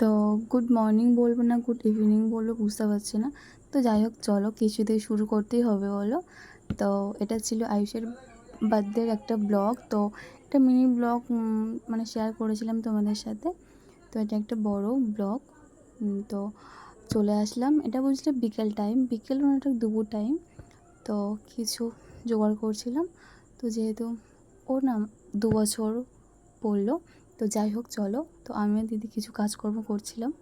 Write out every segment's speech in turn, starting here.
তো good morning বলব না গুড ইভিনিং বলব, বুঝতে পারছি না। তো যাই হোক, চলো কিছু দিয়ে শুরু করতেই হবে বলো। তো এটা ছিল আয়ুষের বার্থডের একটা ব্লগ তো একটা মিনি ব্লগ মানে শেয়ার করেছিলাম তোমাদের সাথে। তো এটা একটা বড় ব্লগ তো চলে আসলাম। এটা বুঝলে বিকেল টাইম বিকেল এটা দুপুর টাইম তো কিছু জোগাড় করছিলাম। তো যেহেতু, ও না দু বছর পড়ল। তো যাই হোক, চলো। তো আমি দিদি কিছু কাজকর্ম করছিলাম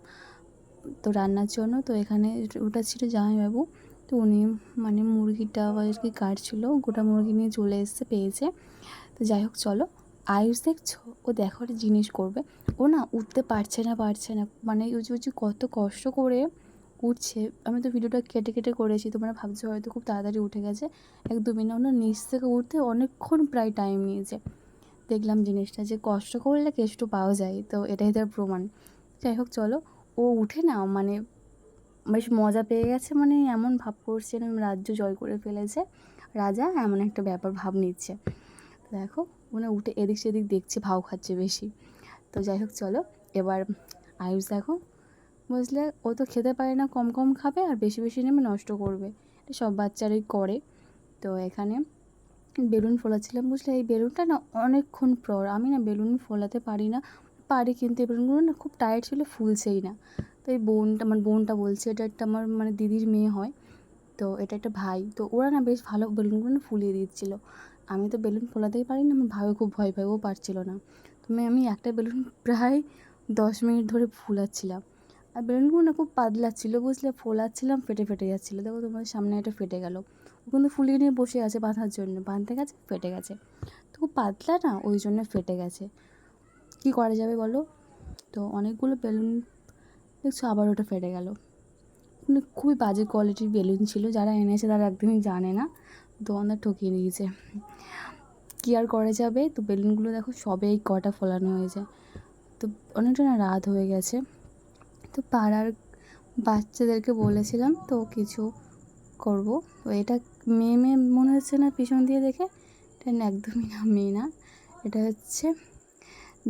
তো রান্নার জন্য। তো এখানে ওটা ছিল জামাইবাবু। তো উনি মানে মুরগিটা আর কি কাটছিল, গোটা মুরগি নিয়ে চলে এসছে, পেয়েছে। তো যাই হোক, চলো। আয়ুষ দেখছ? ও দেখো একটা জিনিস করবে। ও না উঠতে পারছে না পারছে না। মানে উঁচু উঁচু কত কষ্ট করে উঠছে। আমি তো ভিডিওটা কেটে কেটে করেছি। তোমরা ভাবছ হয়তো খুব তাড়াতাড়ি উঠে গেছে। এক দু মিনিট ওনার নিচ থেকে উঠতে অনেকক্ষণ প্রায় টাইম নিয়েছে। দেখলাম জিনিসটা যে কষ্ট করলে কেষ্ট পাওয়া যায়, তো এটাই তার প্রমাণ। যাই হোক, চলো। ও উঠে না মানে বেশ মজা পেয়ে গেছে মানে এমন ভাব করছে রাজ্য জয় করে ফেলেছে। রাজা এমন একটা ব্যাপার ভাব নিচ্ছে। তো দেখো মানে উঠে এদিক সেদিক দেখছে, ভাও খাচ্ছে বেশি। তো যাই হোক, চলো। এবার আয়ুষ দেখো, বুঝলে, ও তো খেতে পারে না, কম কম খাবে আর বেশি বেশি নেমে নষ্ট করবে। সব বাচ্চারাই করে। তো এখানে বেলুন ফোলাচ্ছিলাম। বুঝলে, এই বেলুনটা না অনেকক্ষণ পর, আমি না বেলুন ফোলাতে পারি না। পারি কিন্তু এই বেলুনগুলো না খুব টাইট ছিল, ফুলছেই না। তো এই বোনটা, আমার বোনটা বলছে, এটা একটা আমার মানে দিদির মেয়ে হয়। তো এটা একটা ভাই। তো ওরা না বেশ ভালো বেলুনগুলো না ফুলিয়ে দিচ্ছিল। আমি তো বেলুন ফোলাতেই পারি না, আমার ভাইও খুব ভয় পায় পারছিল না। তুমি আমি একটা বেলুন প্রায় দশ মিনিট ধরে ফুলাচ্ছিলাম। আর বেলুনগুলো না খুব পাতলা ছিল, বুঝলে? ফোলাচ্ছিলাম, ফেটে ফেটে যাচ্ছিল। দেখো তোমাদের সামনে এটা ফেটে গেল। ও কিন্তু ফুলিয়ে নিয়ে বসে আছে বাঁধার জন্য। বাঁধতে গেছে, ফেটে গেছে। তো খুব পাতলা না, ওই জন্য ফেটে গেছে। কী করা যাবে বলো? তো অনেকগুলো বেলুন, দেখছ, আবার ওটা ফেটে গেল। মানে খুবই বাজে কোয়ালিটির বেলুন ছিল, যারা এনেছে তারা একদমই জানে না। তো দোকানদার ঠকিয়ে নিয়েছে। কী আর করা যাবে? তো বেলুনগুলো দেখো সবেই কটা ফোলানো হয়েছে। তো অনেকটা না রাত হয়ে গেছে। তো পাড়ার বাচ্চাদেরকে বলেছিলাম, তো কিছু করব। তো এটা মেয়ে মেয়ে মনে হচ্ছে না পিছন দিয়ে দেখে। এটা একদমই না, মেয়ে না। এটা হচ্ছে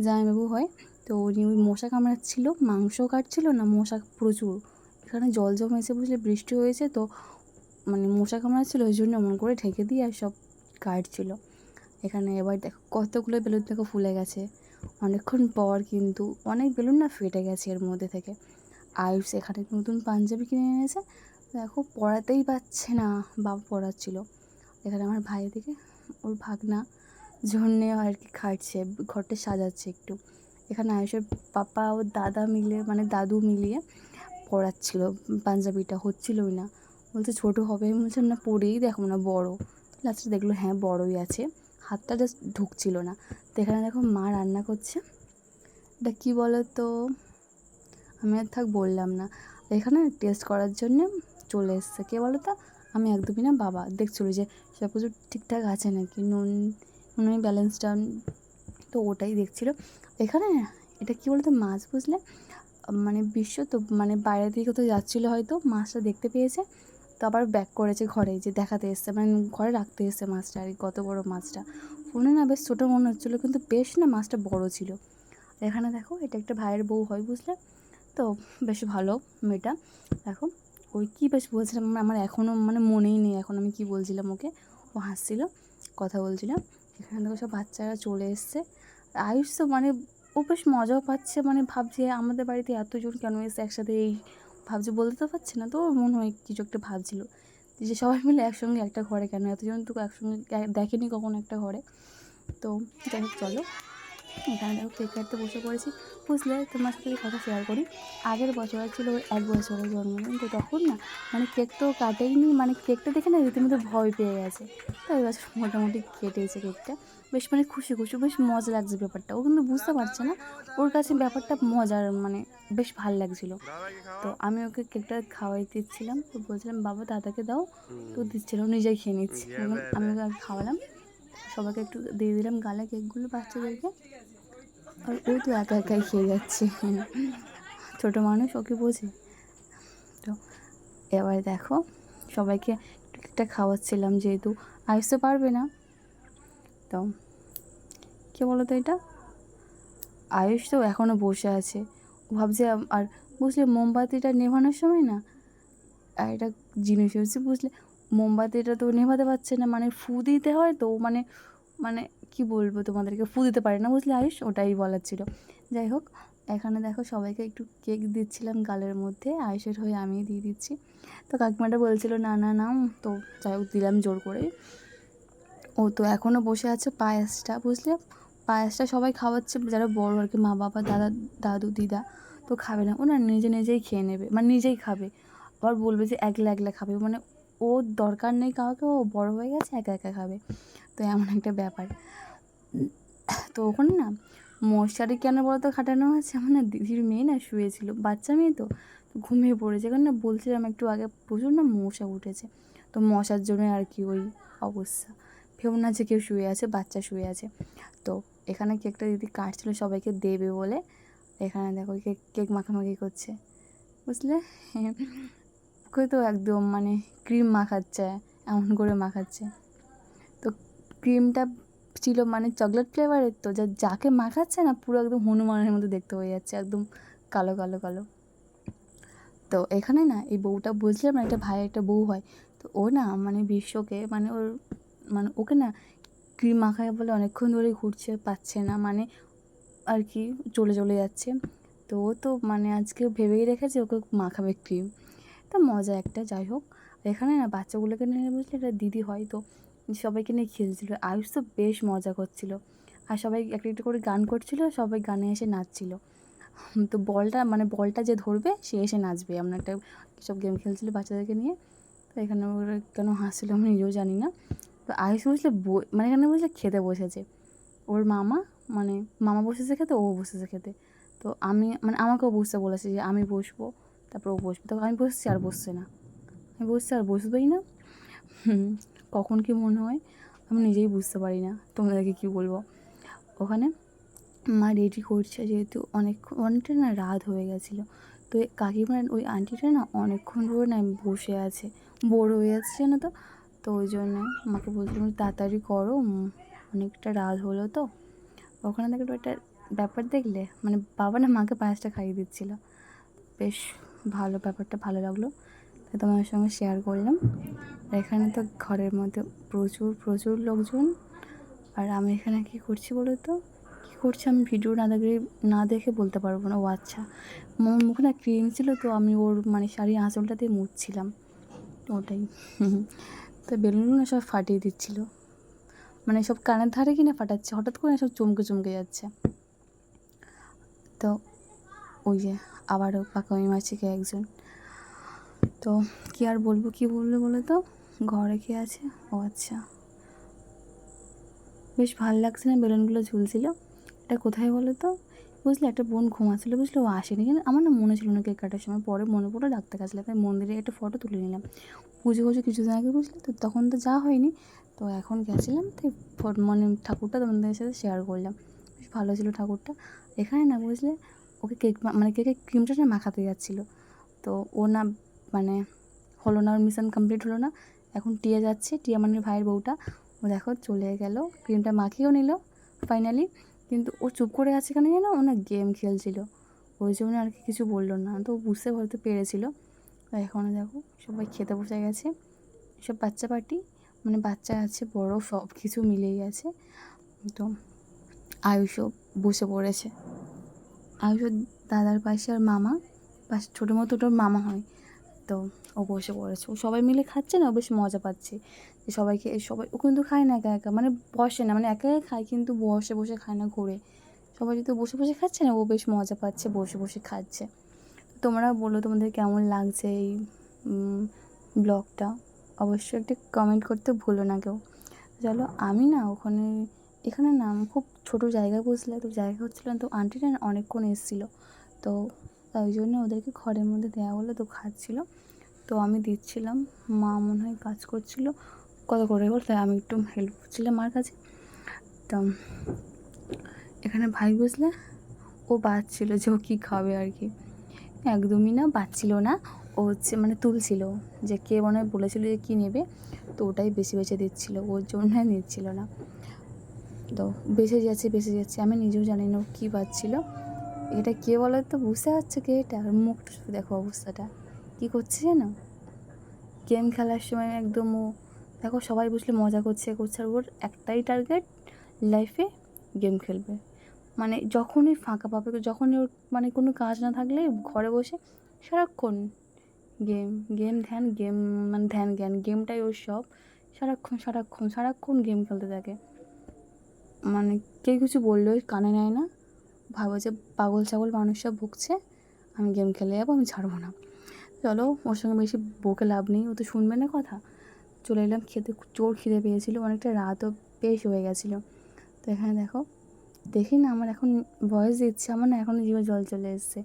জামাইবাবু হয়। তো উনি ওই মশা কামড়াচ্ছিল, মাংস কাটছিল না মশা, প্রচুর। এখানে জল জমেছে বুঝলে, বৃষ্টি হয়েছে তো মানে মশা কামড়াচ্ছিল, ওই জন্য এমন করে ঢেকে দিয়ে আর সব কাটছিল। এখানে এবার দেখো কতগুলো বেলুন দেখো ফুলে গেছে। অনেকক্ষণ পর কিন্তু অনেক বেলুন না ফেটে গেছে এর মধ্যে থেকে। আয়ুষ এখানে নতুন পাঞ্জাবি কিনে এনেছে। দেখো পড়াতেই পারছে না, বাবা পড়াচ্ছিল এখানে আমার ভাই দিকে ওর ভাগনা জন্যে আর কি খাটছে ঘরটা সাজাচ্ছে একটু। এখানে আয়ুষের পাপা ও দাদা মিলে মানে দাদু মিলিয়ে পড়াচ্ছিল পাঞ্জাবিটা হচ্ছিলই না। বলছে, ছোটো হবে? আমি না পড়েই দেখো না, বড়ো। লাস্টে দেখল হ্যাঁ বড়োই আছে। হাতটা জাস্ট ঢুকছিল না। তো এখানে দেখো মা রান্না করছে। এটা কী বলো তো আমি আর থাক বললাম না। এখানে টেস্ট করার জন্যে চলে এসছে। কে বলো তো? আমি একদমই না, বাবা। দেখছিলো যে সব কিছু ঠিকঠাক আছে নাকি? নুন নুন ব্যালেন্সটা তো ওটাই দেখছিলো। এখানে এটা কী বলতো, মাছ বুঝলে? মানে বিশ্ব তো মানে বাইরে থেকে কোথাও যাচ্ছিল হয়তো, মাছটা দেখতে পেয়েছে। তো আবার ব্যাক করেছে ঘরে, যে দেখাতে এসছে। মানে ঘরে রাখতে এসছে মাছটা, আর কত বড় মাছটা। ফোনে না বেশ ছোটো মনে হচ্ছিল, কিন্তু বেশ না মাছটা বড় ছিল। এখানে দেখো, এটা একটা ভাইয়ের বউ হয় বুঝলে? তো বেশ ভালো মেয়েটা। দেখো, ওই কী বেশ বলছিলাম আমার এখনও মানে মনেই নেই, এখন আমি কী বলছিলাম ওকে? ও হাসছিল, কথা বলছিলাম এখানে দেখো সব বাচ্চারা চলে এসছে। আয়ুষ তো মানে ও বেশ মজাও পাচ্ছে মানে ভাবছে আমাদের বাড়িতে এতজন কেন এসে একসাথে এই ভাবছে, বলতে তো পারছে না তো মনে হয় কিছু একটা ভাবছিল। যে সবাই মিলে একসঙ্গে একটা ঘরে কেন? এতজন তো একসঙ্গে দেখেনি কখনো একটা ঘরে। তো যাই হোক, চলো। এখানে দেখো কেক কাটতে বসে পড়েছি। বুঝলে তোমার সাথে কথা শেয়ার করি। আগের বছর ছিল ওর এক বছরের জন্মদিন তো তখন না মানে কেক তো কাটেইনি মানে কেকটা দেখে না রীতিমতো ভয় পেয়ে গেছে। তো এই বছর মোটামুটি কেটেছে কেকটা বেশ মানে খুশি খুশি বেশ মজা লাগছে ব্যাপারটা। ও কিন্তু বুঝতে পারছে না ওর কাছে ব্যাপারটা মজার মানে বেশ ভালো লাগছিল। তো আমি ওকে কেকটা খাওয়াই দিচ্ছিলাম তো বলছিলাম বাবা দাদাকে দাও তো দিচ্ছিল নিজেই খেয়ে নিচ্ছি। আমি ওকে খাওয়ালাম সবাইকে একটু দিয়ে দিলাম গালে কেকগুলো বাচ্চাদেরকে। আর ও তো একা একাই খেয়ে যাচ্ছে। ছোটো মানুষ, ওকে বোঝে। তো এবার দেখো, সবাইকে একটা খাওয়াচ্ছিলাম যেহেতু। আসতে পারবে না। তো কে বলো তো এটা? আয়ুষ তো এখনও বসে আছে। ভাবছে, আর বুঝলে মোমবাতিটা নেভানোর সময় না, আর এটা জিনিস হচ্ছে বুঝলে মোমবাতিটা তো নেভাতে পারছে না মানে ফু দিতে হয় তো মানে মানে কি বলব তোমাদেরকে, ফু দিতে পারে না বুঝলে আয়ুষ? ওটাই বলার ছিল। যাই হোক, এখানে দেখো সবাইকে একটু কেক দিচ্ছিলাম গালের মধ্যে, আয়ুষের হয়ে আমি দিয়ে দিচ্ছি। তো কাকিমাটা বলছিল, না না না তো যাই হোক, দিলাম জোর করে ও তো এখনও বসে আছে পায়েসটা, বুঝলে? পায়েসটা সবাই খাওয়াচ্ছে, যারা বড় আর কি, মা বাবা, দাদা, দাদু, দিদা তো খাবে না। ওনার নিজে নিজেই খেয়ে নেবে মানে নিজেই খাবে। আবার বলবে যে, একলা একলা খাবে। মানে ওর দরকার নেই কাউকে, ও বড় হয়ে গেছে, একা একা খাবে। তো এমন একটা ব্যাপার। তো ওখানে না, মশারি কেন বলতো খাটানো আছে আমার না দিদির মেয়ে না শুয়েছিল, বাচ্চা মেয়ে তো ঘুমিয়ে পড়েছে। কারণ না বলছিলাম একটু আগে, প্রচুর না মশা উঠেছে। তো মশার জন্য আর কি ওই অবস্থা। ভেবো না যে কেউ শুয়ে আছে, বাচ্চা শুয়ে আছে। তো এখানে কেকটা দিদি কাটছিল, সবাইকে দেবে বলে। এখানে দেখো, কেক কেক মাখামাখি করছে। বুঝলে? ওকে তো একদম মানে ক্রিম মাখাচ্ছে, এমন করে মাখাচ্ছে। তো ক্রিমটা ছিল মানে চকলেট ফ্লেভারের তো, যা, যাকে মাখাচ্ছে না, পুরো একদম হনুমানের মতো দেখতে হয়ে যাচ্ছে, একদম কালো কালো কালো। তো এখানে না, এই বউটা বুঝলাম না, একটা ভাই, একটা বউ হয়, তো ও না মানে বিশ্বকে মানে ওর মানে ওকে না ক্রিম মাখায় বলে অনেকক্ষণ ধরে ঘুরছে, পাচ্ছে না মানে আর কি চলে চলে যাচ্ছে। তো ও তো মানে আজকে ভেবেই রেখেছে ওকে মাখাবে ক্রিম তা মজা একটা, যাই হোক। এখানে না বাচ্চাগুলোকে নিয়ে বুঝলে এটা দিদি হয়, তো সবাইকে নিয়ে খেলছিল। আয়ুষ তো বেশ মজা করছিল। আর সবাই একটা একটা করে গান করছিল, সবাই গানে এসে নাচছিল। তো বলটা মানে বলটা যে ধরবে, সে এসে নাচবে। এমন একটা সব গেম খেলছিল বাচ্চাদেরকে নিয়ে। তো এখানে ওরা কেন হাসছিল আমি নিজেও জানি না। তো আয়ুষ বুঝলে মানে এখানে বুঝলে খেতে বসেছে। ওর মামা মানে মামা বসেছে খেতে, ও বসেছে খেতে। তো আমি মানে আমাকেও বসতে বলেছে যে আমি বসবো। তারপর ও বসবে। তখন আমি বসছি আর বসছে না। আমি বসছি আর বসবেই না। কখন কি মনে হয় আমি নিজেই বুঝতে পারি না। তোমাদেরকে কী বলব? ওখানে মা রেডি করছে যেহেতু অনেক অনেকটা না রাত হয়ে গেছিল। তো কাকিমার ওই আন্টিটা না অনেকক্ষণ ধরে না বসে আছে। বোর হয়ে যাচ্ছে না তো? তো ওই জন্য মাকে বলছিলাম তাড়াতাড়ি করো অনেকটা রাত হলো তো। ওখানে দেখো একটা ব্যাপার দেখলে মানে বাবা না মাকে পায়েসটা খাইয়ে দিচ্ছিল। বেশ ভালো ব্যাপারটা ভালো লাগল। তাই তোমার সঙ্গে শেয়ার করলাম। এখানে তো ঘরের মধ্যে প্রচুর প্রচুর লোকজন। আর আমি এখানে কী করছি বলো তো? কী করছি আমি ভিডিও না দেখে না দেখে বলতে পারব না। ও আচ্ছা আমার মুখে না ক্রিম ছিল তো আমি ওর মানে শাড়ি আঁচলটা দিয়ে মুছছিলাম। ওটাই। তো বেলুনগুলো সব ফাটিয়ে দিচ্ছিল। মানে সব কানের ধারে কিনা ফাটাচ্ছে? হঠাৎ করে সব চমকে চমকে যাচ্ছে। তো ওই যে আবারও পাকামি মাছিকে একজন। তো কী আর বলব, কী বলল বলো তো? ঘরে কে আছে? ও আচ্ছা। বেশ ভালো লাগছে না, বেলুনগুলো ঝুলছিল। এটা কোথায় বলো তো? বুঝলে, একটা বোন ঘুমাচ্ছিলো, বুঝলে, ও আসেনি। কিন্তু আমার না মনে ছিল না কেক কাটার সময়। পরে মনে পড়ে ডাক্তার কাছে তাই মন্দিরে একটা ফটো তুলে নিলাম। পুজো পুজো কিছুদিন আগে, বুঝলে তো, তখন তো যা হয়নি। তো এখন গেছিলাম তাই মানে ঠাকুরটা তোমাদের সাথে শেয়ার করলাম। বেশ ভালো ছিল ঠাকুরটা। এখানে না, বুঝলে ওকে কেক মানে কেকের ক্রিমটা না মাখাতে যাচ্ছিল। তো ও না মানে হলো না, ওর মিশন কমপ্লিট হলো না। এখন টিয়া যাচ্ছে, টিয়া মানে ভাইয়ের বউটা। ও দেখো চলে গেল ক্রিমটা মাখিয়েও নিল ফাইনালি কিন্তু ও চুপ করে আছে কেন জানো ও না গেম খেলছিল। ওই জন্য আর কি কিছু বলল না। তো বুঝতে হয়তো পেরেছিল। এখন দেখো, সবাই খেতে বসে গেছে। সব বাচ্চা পার্টি মানে বাচ্চা আছে, বড়, সব কিছু মিলেই আছে। তো আয়ুষও বসে পড়েছে। আয়ুষের দাদার পাশে আর মামা, পাশে ছোটো মতো ওটার মামা হয়। তো ও বসে পড়েছে। ও সবাই মিলে খাচ্ছে না, ও বেশ মজা পাচ্ছে। যে সবাইকে, সবাই, ও কিন্তু খায় না একা একা মানে বসে না মানে একা একা খায় কিন্তু বসে বসে খায় না ঘুরে। সবাই যদি বসে বসে খাচ্ছে না, ও বেশ মজা পাচ্ছে, বসে বসে খাচ্ছে। তোমরা বলো তোমাদের কেমন লাগছে এই ব্লগটা? অবশ্যই একটা কমেন্ট করতে ভুলো না কেউ। চলো, আমি না ওখানে এখানে নাম খুব ছোটো জায়গা বসলে তো জায়গা হচ্ছিল না, তো আন্টিটা অনেকক্ষণ এসেছিল। তো তাই জন্য ওদেরকে ঘরের মধ্যে দেওয়া হলো, তো খাচ্ছিলো। তো আমি দিচ্ছিলাম, মা মনে হয় কাজ করছিল। কত করে তাই আমি একটু হেল্প করছিলাম মার কাছে। তো এখানে ভাই বুঝলে, ও বাচ্ছিল যে ও কী খাবে আর কি। একদমই না, বাচ্ছিল না, ও হচ্ছে মানে তুলছিল যে কে মনে হয় বলেছিল যে কী নেবে, তো ওটাই বেশি বেছে দিচ্ছিল, ওর জন্য নিচ্ছিল না। তো বেঁচে যাচ্ছে বেঁচে যাচ্ছে। আমি নিজেও জানি না কী পাচ্ছিল এটা কে বলো তো? বুঝতে পারছ কে এটা? আর মুখটা দেখো অবস্থাটা। কী করছে জানো? গেম খেলার সময় একদম ও, দেখো সবাই বসলে মজা করছে করছে। আর ওর একটাই টার্গেট লাইফে গেম খেলবে। মানে যখনই ফাঁকা পাবে, যখনই ওর মানে কোনো কাজ না থাকলে ঘরে বসে সারাক্ষণ গেম গেম ধ্যান, গেম মানে ধ্যান, জ্ঞান, গেমটাই ওর সব। সারাক্ষণ সারাক্ষণ সারাক্ষণ গেম খেলতে থাকে। মানে কেউ কিছু বললেও কানে নেয় না। ভাবো যে পাগল ছাগল মানুষ সব ভুগছে, আমি গেম খেলে যাব, আমি ছাড়বো না। চলো, ওর সঙ্গে বেশি বকে লাভ নেই, ও তো শুনবে না কথা। চলে এলাম খেতে, চোর খিদে পেয়েছিল, অনেকটা রাতও বেশ হয়ে গেছিল। তো এখানে দেখো, দেখি না, আমার এখন বয়স দিচ্ছে, আমার না এখনও জিভে জল চলে এসছে।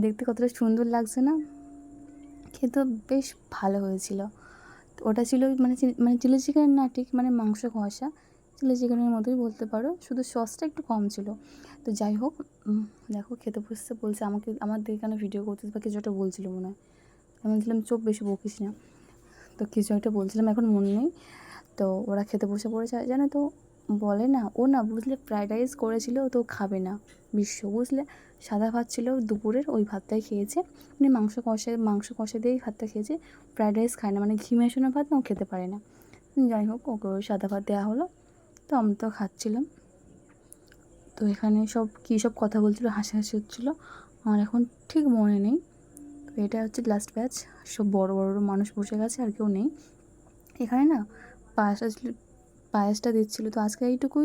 দেখতে কতটা সুন্দর লাগছে না? খেতে বেশ ভালো হয়েছিল। ওটা ছিল মানে মানে চিলি চিকেন না ঠিক মানে মাংস কষা। চিলি চিকেনের মতোই বলতে পারো। শুধু সসটা একটু কম ছিল। তো যাই হোক দেখো খেতে বসতে বলছে আমাকে আমার দিকে কেন ভিডিও করতে বা কিছু একটা বলছিল মনে হয়। আমি বলছিলাম, চোখ বেশি বকিস না। তো কিছু একটা বলছিলাম, এখন মনে নেই। তো ওরা খেতে বসে পড়েছে। জানো তো, বলে না, ও না বুঝলে ফ্রাইড রাইস করেছিল, তো খাবে না। বিশ্ব, বুঝলে? সাদা ভাত ছিল দুপুরের, ওই ভাতটাই খেয়েছে। মানে মাংস কষে মাংস কষে দিয়েই ভাতটা খেয়েছে। ফ্রাইড রাইস খায় না মানে ঘি মেশানো ভাত না, ও খেতে পারে না। যাই হোক, ওকে সাদা ভাত দেওয়া হলো। তো আমি তো খাচ্ছিলাম। তো এখানে সব কী সব কথা বলছিল হাসি হচ্ছিল, আমার এখন ঠিক মনে নেই। তো এটা হচ্ছে লাস্ট ব্যাচ সব বড় বড় মানুষ বসে গেছে আর কেউ নেই। এখানে না পায়েসটা পায়েসটা দিচ্ছিল, তো আজকে এইটুকুই।